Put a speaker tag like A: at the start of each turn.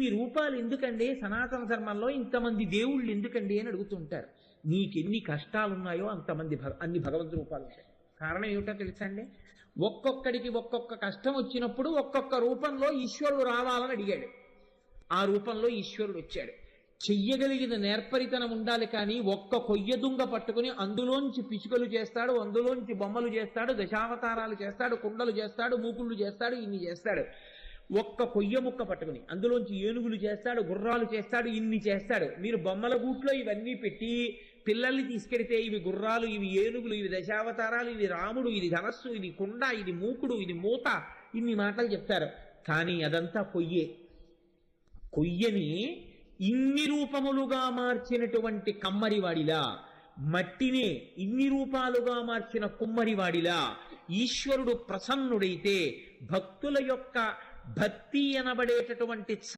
A: మీ రూపాలు ఎందుకండి? సనాతన ధర్మంలో ఇంతమంది దేవుళ్ళు ఎందుకండి అని అడుగుతుంటారు. నీకెన్ని కష్టాలున్నాయో అంతమంది భగ అన్ని భగవంతు రూపాలు ఉంటాయి. కారణం ఏమిటో తెలుసా అండి? ఒక్కొక్కడికి ఒక్కొక్క కష్టం వచ్చినప్పుడు ఒక్కొక్క రూపంలో ఈశ్వరుడు రావాలని అడిగాడు. ఆ రూపంలో ఈశ్వరుడు వచ్చాడు. చెయ్యగలిగిన నేర్పరితనం ఉండాలి కానీ ఒక్క కొయ్య దుంగ పట్టుకుని అందులోంచి పిచుకలు చేస్తాడు అందులోంచి బొమ్మలు చేస్తాడు దశావతారాలు చేస్తాడు కుండలు చేస్తాడు మూకుళ్ళు చేస్తాడు ఇన్ని చేస్తాడు. ఒక్క కొయ్య ముక్క పట్టుకుని. అందులోంచి ఏనుగులు చేస్తాడు గుర్రాలు చేస్తాడు ఇన్ని చేస్తాడు. మీరు బొమ్మల గూట్లో ఇవన్నీ పెట్టి పిల్లల్ని తీసుకెడితే ఇవి గుర్రాలు ఇవి ఏనుగులు ఇవి దశావతారాలు ఇవి రాముడు ఇది ధనస్సు ఇది కుండ ఇది మూకుడు ఇది మూత ఇన్ని మాటలు చెప్తారు. కానీ అదంతా కొయ్యే కొయ్యని ఇన్ని రూపములుగా మార్చినటువంటి కమ్మరివాడిలా మట్టినే ఇన్ని రూపాలుగా మార్చిన కుమ్మరివాడిలా ఈశ్వరుడు ప్రసన్నుడైతే భక్తుల యొక్క భక్తి అనబడేటటువంటి